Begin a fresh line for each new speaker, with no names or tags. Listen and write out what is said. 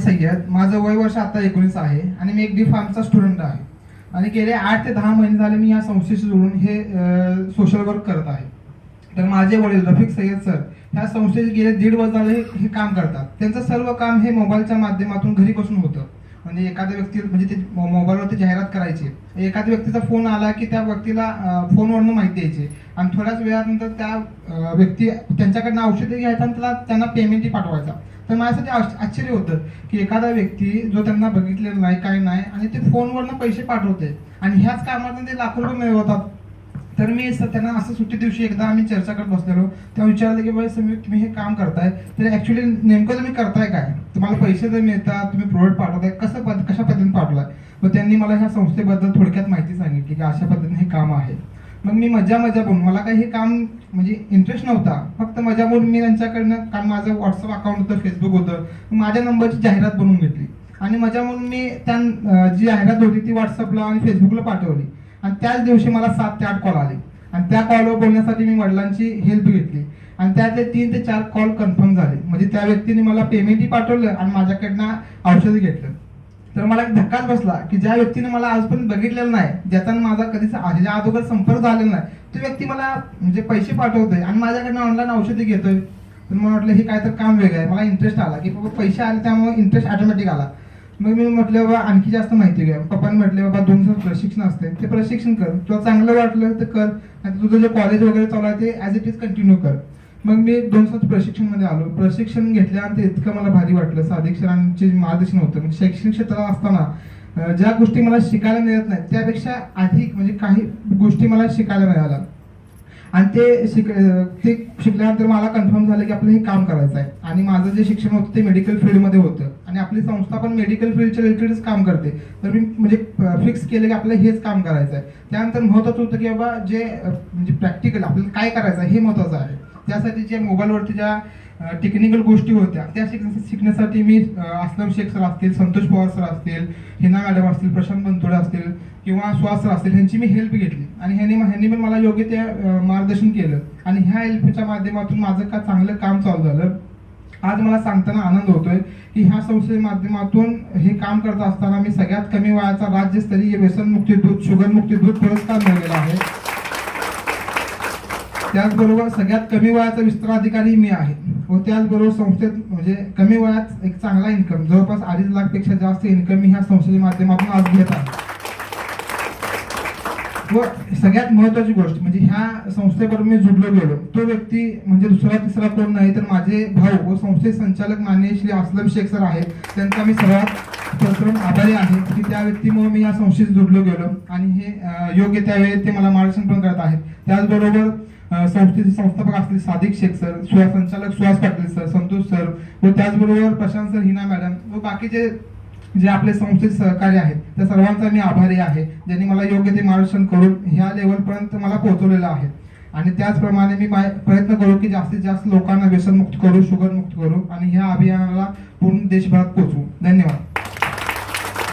सय्यद माझं वय वर्ष आता एकोणीस आहे आणि मी एक डी फार्मचा स्टुडंट आहे. आणि गेले आठ ते दहा महिने झाले मी या संस्थेशी जोडून हे सोशल वर्क करत आहे. तर माझे वडील रफिक सय्यद सर ह्या संस्थेचे गेले दीड वर्ष झाले हे- काम करतात. त्यांचं सर्व काम हे मोबाईलच्या माध्यमातून घरी बसून होतं. म्हणजे एखाद्या व्यक्ती म्हणजे ते मोबाईलवरती जाहिरात करायची. एखाद्या व्यक्तीचा फोन आला की त्या व्यक्तीला फोनवरनं माहिती द्यायची. आणि थोड्याच वेळानंतर त्या व्यक्ती त्यांच्याकडनं औषधे घ्यायचा आणि त्याला त्यांना पेमेंटही पाठवायचा. तर माझ्यासाठी आश्चर्य होतं की एखादा व्यक्ती जो त्यांना बघितलेला नाही काय नाही आणि ते फोनवरनं पैसे पाठवते. आणि ह्याच कामातून ते लाखो रुपये मिळवतात. तर मी त्यांना असं सुट्टी दिवशी एकदा आम्ही चर्चा करत बसलेलो. तेव्हा विचारलं की बाई समीर तुम्ही हे काम करताय? तर ॲक्च्युली नेमकं तुम्ही करताय काय? तुम्हाला पैसे जर मिळतात तुम्ही प्रोडक्ट पाठवताय. कसं पद कशा पद्धतीने पाठवलाय? मग त्यांनी मला ह्या संस्थेबद्दल थोडक्यात माहिती सांगितली की अशा पद्धतीने हे काम आहे. मग मी मजा मजा म्हणून मला काही हे काम म्हणजे इंटरेस्ट नव्हता. फक्त मजा म्हणून मी त्यांच्याकडनं कारण माझं व्हॉट्सअप अकाउंट होतं फेसबुक होतं. माझ्या नंबरची जाहिरात बनवून घेतली. आणि मजा म्हणून मी त्या जी जाहिरात होती ती व्हॉट्सअपला आणि फेसबुकला पाठवली. आणि त्याच दिवशी मला सात ते आठ कॉल आले. आणि त्या कॉलवर बोलण्यासाठी मी वडिलांची हेल्प घेतली. आणि त्यातले तीन ते चार कॉल कन्फर्म झाले. म्हणजे त्या व्यक्तीने मला पेमेंटही पाठवलं आणि माझ्याकडनं औषध घेतलं. तर मला एक धक्काच बसला की ज्या व्यक्तीने मला आजपर्यंत बघितलेलं नाही ज्याचा माझा कधीच ह्याच्या अगोदर संपर्क झालेला नाही तो व्यक्ती मला म्हणजे पैसे पाठवतोय आणि माझ्याकडनं ऑनलाईन औषधे घेतोय. तर मला वाटलं हे काय तर काम वेगळं आहे. मला इंटरेस्ट आला की बाबा पैसे आले त्यामुळे इंटरेस्ट ऑटोमॅटिक आला. मग मी म्हटलं बाबा आणखी जास्त माहिती घ्या पप्पाने म्हटले बाबा दोन दिवस प्रशिक्षण असते ते प्रशिक्षण कर. तुला चांगलं वाटलं तर कर. आणि तुझं जे कॉलेज वगैरे चालू आहे ते ॲज इट इज कंटिन्यू कर. मग मी दोन दिवस प्रशिक्षणमध्ये आलो. प्रशिक्षण घेतल्यानंतर इतकं मला भारी वाटलं. सादिक सरांचे मार्गदर्शन होतं. म्हणजे शैक्षणिक क्षेत्रात असताना ज्या गोष्टी मला शिकायला मिळत नाहीत त्यापेक्षा अधिक म्हणजे काही गोष्टी मला शिकायला मिळाल्या. आणि ते शिक ते शिकल्यानंतर मला कन्फर्म झालं की आपलं हे काम करायचं आहे. आणि माझं जे शिक्षण होतं ते मेडिकल फील्डमध्ये होतं. आणि आपली संस्था पण मेडिकल फील्डच्या रिलेटेडच काम करते. तर मी म्हणजे फिक्स केलं की आपलं हेच काम करायचं आहे. त्यानंतर महत्वाचं होतं की बाबा जे म्हणजे प्रॅक्टिकल आपल्याला काय करायचं आहे हे महत्वाचं आहे. त्यासाठी ज्या मोबाईलवरती ज्या टेक्निकल गोष्टी होत्या त्या शिकण्या- शिकण्यासाठी मी असलम शेख सर असतील संतोष पवार सर असतील हिना मॅडम असतील प्रशांत बनतोडे असतील किंवा सुहास सर असतील ह्यांची मी हेल्प घेतली. आणि ह्यांनी ह्यांनी पण मला योग्य ते मार्गदर्शन केलं. आणि ह्या हेल्पच्या माध्यमातून माझं का चांगलं काम चालू झालं आज मला सांगताना आनंद होतोय की ह्या संस्थेच्या माध्यमातून हे काम करत असताना मी सगळ्यात कमी वयाचा राज्यस्तरीय व्यसनमुक्ती दूध शुगरमुक्ती दूध पुरस्कार मिळालेला आहे. त्याचबरोबर सगळ्यात कमी वयाचा विस्तार अधिकारी मी आहे. व त्याचबरोबर संस्थेत म्हणजे कमी वयात एक चांगला इन्कम जवळपास अडीच लाखपेक्षा जास्त इन्कम मी ह्या संस्थेच्या माध्यमातून आज घेत आहे. व सगळ्यात महत्वाची गोष्ट म्हणजे ह्या संस्थेबरोबर मी जुडलो गेलो. तो व्यक्ती म्हणजे दुसरा तिसरा कोण नाही तर माझे भाऊ व संस्थेचे संचालक माननीय श्री असलम शेख सर आहेत. त्यांचा मी सर्वात प्रथम आभारी आहे की त्या व्यक्तीमुळे मी या संस्थेत जुडलो गेलो आणि हे योग्य त्यावेळी ते मला मार्गदर्शन पण करत आहेत. त्याचबरोबर संस्थेचे संस्थापक असतील सादिक शेख सर सुहास संचालक सुहास पाटील सर संतोष सर व त्याचबरोबर प्रशांत सर हिना मॅडम व बाकीचे जे आपले संस्थेचे सहकार्य आहेत त्या सर्वांचा मी आभारी आहे ज्यांनी मला योग्य ते मार्गदर्शन करून ह्या लेवलपर्यंत मला पोहोचवलेलं आहे. आणि त्याचप्रमाणे मी प्रयत्न करू की जास्तीत जास्त लोकांना व्यसनमुक्त करू शुगरमुक्त करू आणि ह्या अभियानाला पूर्ण देशभरात पोहोचवू. धन्यवाद.